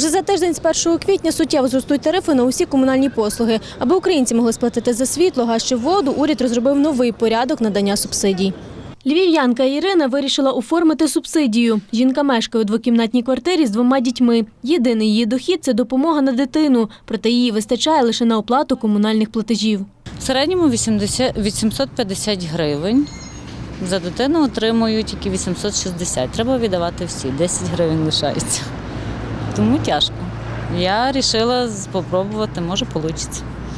Уже за тиждень з 1 квітня суттєво зростуть тарифи на усі комунальні послуги. Аби українці могли сплатити за світло, газ чи воду, уряд розробив новий порядок надання субсидій. Львів'янка Ірина вирішила оформити субсидію. Жінка мешкає у двокімнатній квартирі з двома дітьми. Єдиний її дохід це допомога на дитину, проте її вистачає лише на оплату комунальних платежів. В середньому 80, 850 гривень. За дитину отримую тільки 860. Треба віддавати всі, 10 гривень лишається. Тому тяжко. Я вирішила спробувати, може вийде.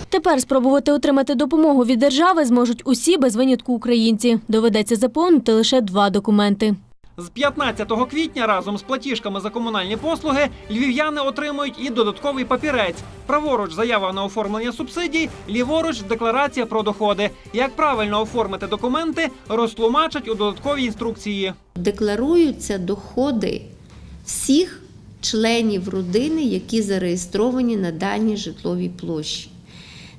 Тепер спробувати отримати допомогу від держави зможуть усі без винятку українці. Доведеться заповнити лише два документи. З 15 квітня разом з платіжками за комунальні послуги львів'яни отримують і додатковий папірець. Праворуч заява на оформлення субсидій, ліворуч декларація про доходи. Як правильно оформити документи, розтлумачать у додатковій інструкції. декларуються доходи всіх членів родини, які зареєстровані на даній житловій площі.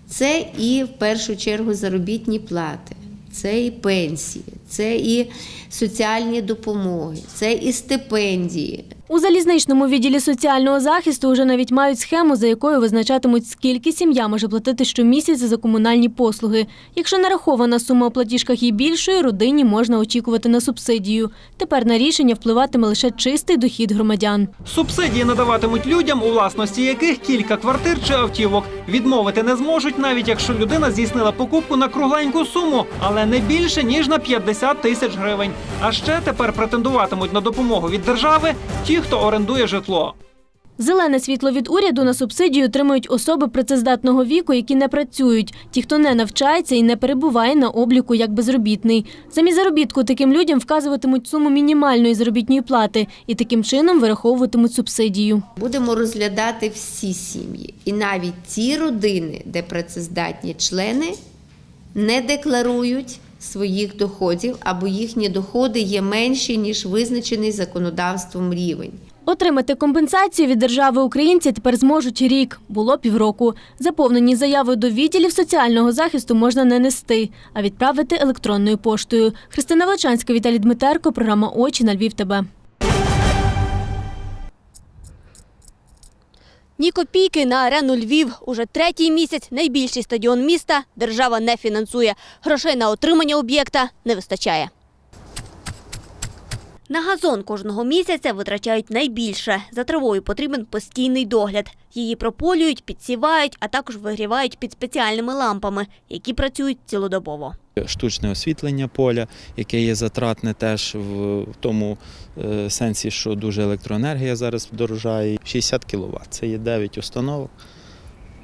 Це і в першу чергу заробітні плати, це і пенсії, це і соціальні допомоги, це і стипендії, У залізничному відділі соціального захисту вже навіть мають схему, за якою визначатимуть, скільки сім'я може платити щомісяця за комунальні послуги. Якщо нарахована сума у платіжках є більшою, родині можна очікувати на субсидію. Тепер на рішення впливатиме лише чистий дохід громадян. Субсидії надаватимуть людям, у власності яких кілька квартир чи автівок. Відмовити не зможуть, навіть якщо людина здійснила покупку на кругленьку суму, але не більше ніж на 50 тисяч гривень. А ще тепер претендуватимуть на допомогу від держави ті, хто орендує житло. Зелене світло від уряду на субсидію отримують особи працездатного віку, які не працюють, ті, хто не навчається і не перебуває на обліку як безробітний. Замість заробітку таким людям вказуватимуть суму мінімальної заробітної плати і таким чином вираховуватимуть субсидію. Будемо розглядати всі сім'ї, і навіть ті родини, де працездатні члени не декларують своїх доходів або їхні доходи є менші, ніж визначений законодавством рівень. Отримати компенсацію від держави українці тепер зможуть рік, було півроку. Заповнені заяви до відділів соціального захисту можна не нести, а відправити електронною поштою. Христина Величанська, Віталій Дмитерко, програма Очі на Львів. ТБ. Ні копійки на арену Львів. Уже третій місяць найбільший стадіон міста держава не фінансує. Грошей на отримання об'єкта не вистачає. На газон кожного місяця витрачають найбільше. За травою потрібен постійний догляд. Її прополюють, підсівають, а також вигрівають під спеціальними лампами, які працюють цілодобово. штучне освітлення поля, яке є затратне теж в тому е, сенсі, що дуже електроенергія зараз дорожає. 60 кВт. Це є 9 установок.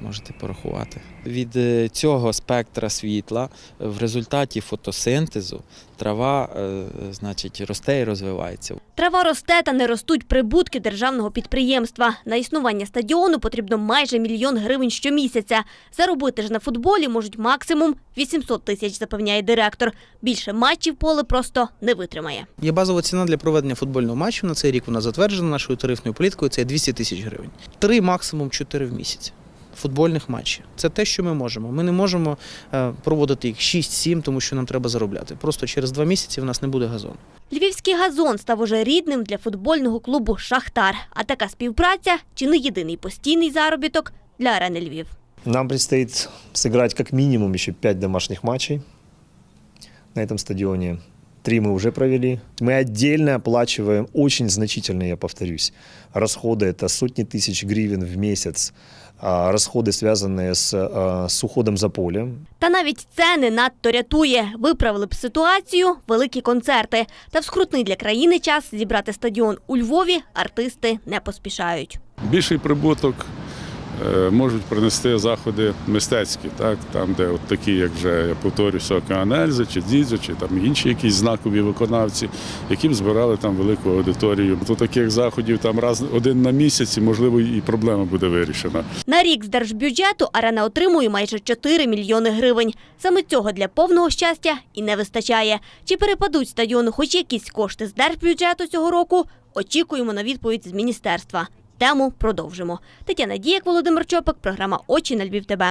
Можете порахувати. Від е, цього спектра світла в результаті фотосинтезу трава е, значить, росте і розвивається. Трава росте та не ростуть прибутки державного підприємства. На існування стадіону потрібно майже мільйон гривень щомісяця. Заробити ж на футболі можуть максимум 800 тисяч, запевняє директор. Більше матчів поле просто не витримає. Є базова ціна для проведення футбольного матчу. На цей рік вона затверджена нашою тарифною політикою. Це 200 тисяч гривень. Три, максимум чотири в місяць. Футбольних матчів. Це те, що ми можемо. Ми не можемо е, проводити їх 6-7, тому що нам треба заробляти. Просто через два місяці в нас не буде газону. Львівський газон став уже рідним для футбольного клубу Шахтар. А така співпраця чи не єдиний постійний заробіток для арени Львів. Нам предстоит сыграть как минимум еще пять домашних матчей на этом стадионе. Три мы уже провели. Мы отдельно оплачиваем очень значительно, я повторюсь, расходы. Это сотни тысяч гривен в месяц. а, Расходы, связанные с, а, с уходом за полем. Та навіть це не надто рятує. Виправили б ситуацію великі концерти. Та в скрутний для країни час зібрати стадіон у Львові артисти не поспішають. Більший прибуток е, можуть принести заходи мистецькі, так? там, де от такі, як вже я повторюся, Океан Ельзи, чи Дідзо, чи там інші якісь знакові виконавці, які б збирали там велику аудиторію. То таких заходів там раз один на місяць, і, можливо, і проблема буде вирішена. На рік з держбюджету арена отримує майже 4 мільйони гривень. Саме цього для повного щастя і не вистачає. Чи перепадуть стадіону хоч якісь кошти з держбюджету цього року? Очікуємо на відповідь з міністерства. Тему продовжимо. Тетяна Діяк, Володимир Чопик, програма Очі на Львів. ТБ.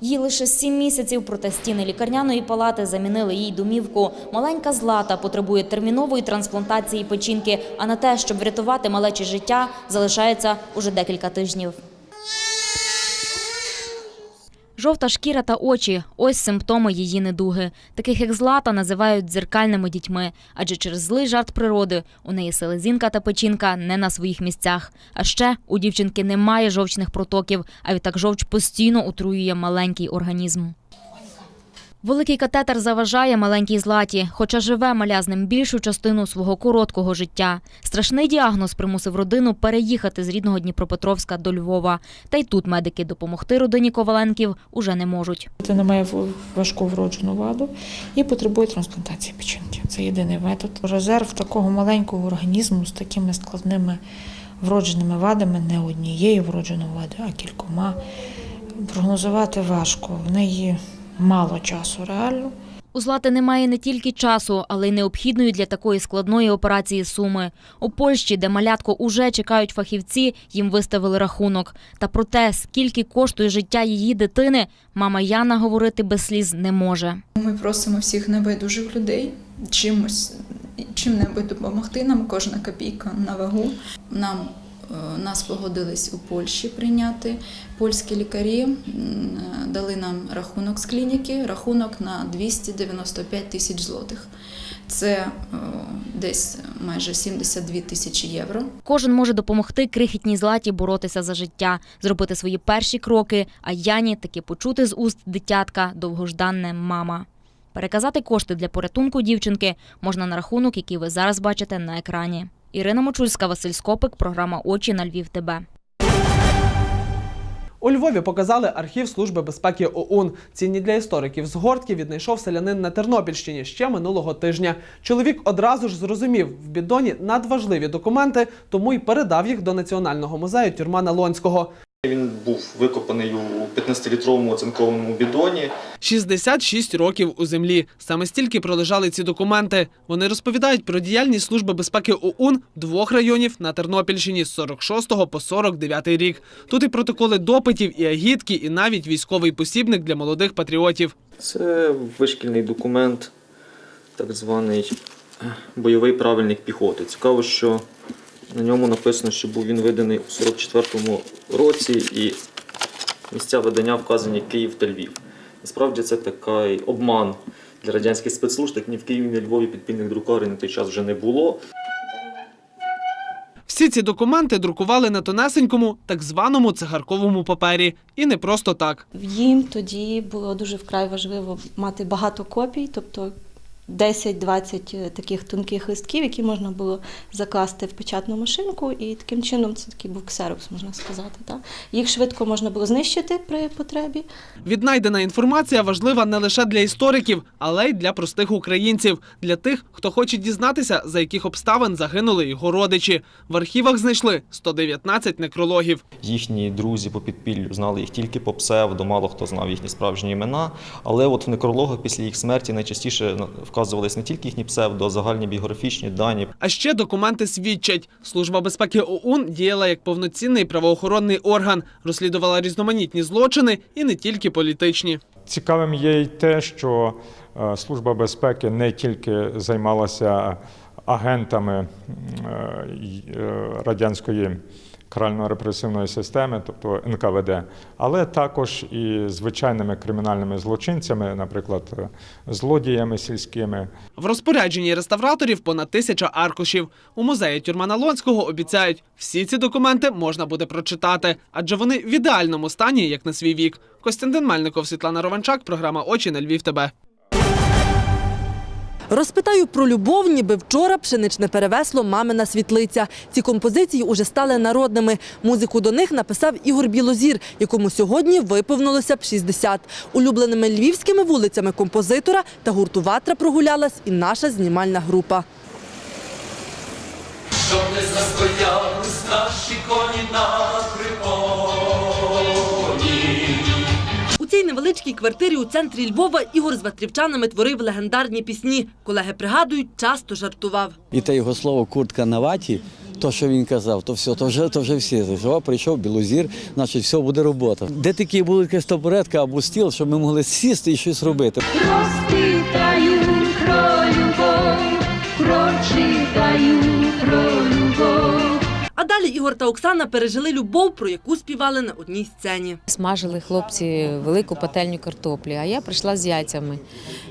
Їй лише сім місяців, проте стіни лікарняної палати замінили їй домівку. Маленька Злата потребує термінової трансплантації печінки, а на те, щоб врятувати малече життя, залишається уже декілька тижнів. Жовта шкіра та очі ось симптоми її недуги. Таких як злата називають дзеркальними дітьми, адже через злий жарт природи у неї селезінка та печінка не на своїх місцях. А ще у дівчинки немає жовчних протоків, а відтак жовч постійно отруює маленький організм. Великий катетер заважає маленькій златі, хоча живе маля з ним більшу частину свого короткого життя. Страшний діагноз примусив родину переїхати з рідного Дніпропетровська до Львова. Та й тут медики допомогти родині Коваленків уже не можуть. Дитина має важку вроджену ваду і потребує трансплантації печінки. Це єдиний метод. Резерв такого маленького організму з такими складними вродженими вадами, не однією вродженою вадою, а кількома. Прогнозувати важко. В неї мало часу реально. У Злати немає не тільки часу, але й необхідної для такої складної операції суми. У Польщі, де малятко уже чекають фахівці, їм виставили рахунок. Та про те, скільки коштує життя її дитини, мама Яна говорити без сліз не може. Ми просимо всіх небайдужих людей чимось, чим-небудь допомогти нам, кожна копійка на вагу. Нам нас погодились у Польщі прийняти. Польські лікарі е, дали нам рахунок з клініки, рахунок на 295 тисяч злотих. Це е, десь майже 72 тисячі євро. Кожен може допомогти крихітній златі боротися за життя, зробити свої перші кроки, а Яні таки почути з уст дитятка довгожданне мама. Переказати кошти для порятунку дівчинки можна на рахунок, який ви зараз бачите на екрані. Ірина Мочульська, Василь Скопик, програма Очі на Львів. ТБ. У Львові показали архів Служби безпеки ОУН. Цінні для істориків згортки віднайшов селянин на Тернопільщині ще минулого тижня. Чоловік одразу ж зрозумів, в бідоні надважливі документи, тому й передав їх до Національного музею Тюрмана Лонського. Він був викопаний у 15-літровому оцинкованому бідоні. 66 років у землі. Саме стільки пролежали ці документи. Вони розповідають про діяльність Служби безпеки ОУН двох районів на Тернопільщині з 46 по 49 рік. Тут і протоколи допитів, і агітки, і навіть військовий посібник для молодих патріотів. Це вишкільний документ, так званий бойовий правильник піхоти. Цікаво, що на ньому написано, що був він виданий у 44-му році, і місця видання вказані Київ та Львів. Насправді це такий обман для радянських спецслужб, так ні в Києві, ні в Львові підпільних друкарень на той час вже не було. Всі ці документи друкували на тонесенькому, так званому цигарковому папері. І не просто так. Їм тоді було дуже вкрай важливо мати багато копій, тобто 10-20 таких тонких листків, які можна було закласти в печатну машинку, і таким чином це такий був ксерокс, можна сказати. Так? Їх швидко можна було знищити при потребі. Віднайдена інформація важлива не лише для істориків, але й для простих українців, для тих, хто хоче дізнатися, за яких обставин загинули його родичі. В архівах знайшли 119 некрологів. Їхні друзі по підпіллю знали їх тільки по псевдо, мало хто знав їхні справжні імена. Але от в некрологах після їх смерті найчастіше на- вказувались не тільки їхні псевдо, а загальні біографічні дані. А ще документи свідчать. Служба безпеки ОУН діяла як повноцінний правоохоронний орган, розслідувала різноманітні злочини і не тільки політичні. Цікавим є й те, що е, Служба безпеки не тільки займалася агентами е, е, радянської карально-репресивної системи, тобто НКВД, але також і звичайними кримінальними злочинцями, наприклад, злодіями сільськими. В розпорядженні реставраторів понад тисяча аркушів. У музеї Тюрмана Лонського обіцяють, всі ці документи можна буде прочитати, адже вони в ідеальному стані, як на свій вік. Костянтин Мельников, Світлана Ровенчак, програма Очі на Львів. ТБ. Розпитаю про любов, ніби вчора пшеничне перевесло мамина світлиця. Ці композиції уже стали народними. Музику до них написав Ігор Білозір, якому сьогодні виповнилося б 60. Улюбленими львівськими вулицями композитора та гурту Ватра прогулялась і наша знімальна група. Щоб не застоялись наші коні на невеличкій квартирі у центрі Львова Ігор з ватрівчанами творив легендарні пісні. Колеги пригадують, часто жартував. І те його слово куртка на ваті то, що він казав, то все, то вже, то вже всі. О, прийшов білозір, значить, все буде робота. Де такі були якась табуретка або стіл, щоб ми могли сісти і щось робити. Далі Ігор та Оксана пережили любов, про яку співали на одній сцені. Смажили хлопці велику пательню картоплі, а я прийшла з яйцями.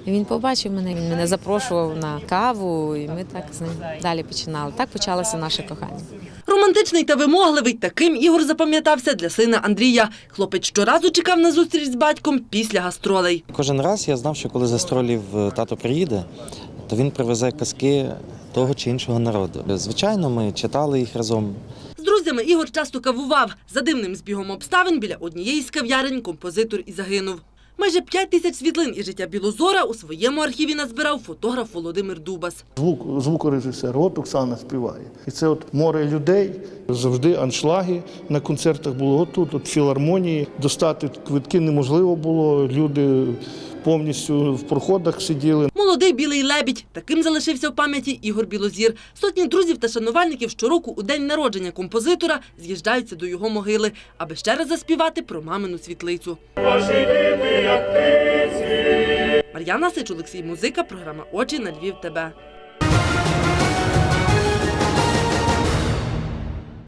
І він побачив мене, він мене запрошував на каву, і ми так з ним далі починали. Так почалося наше кохання. Романтичний та вимогливий, таким Ігор запам'ятався для сина Андрія. Хлопець щоразу чекав на зустріч з батьком після гастролей. Кожен раз я знав, що коли з гастролів е, тато приїде, то він привезе казки того чи іншого народу. Звичайно, ми читали їх разом. З друзями Ігор часто кавував. За дивним збігом обставин біля однієї з кав'ярень композитор і загинув. Майже п'ять тисяч світлин із життя Білозора у своєму архіві назбирав фотограф Володимир Дубас. Звук, звукорежисер, от Оксана співає. І це от море людей, завжди аншлаги на концертах було. От тут, от філармонії. Достати квитки неможливо було. Люди повністю в проходах сиділи. Молодий білий лебідь. Таким залишився в пам'яті Ігор Білозір. Сотні друзів та шанувальників щороку у день народження композитора з'їжджаються до його могили, аби ще раз заспівати про мамину світлицю. Мар'яна Сич, Олексій Музика, програма Очі на Львів. ТБ.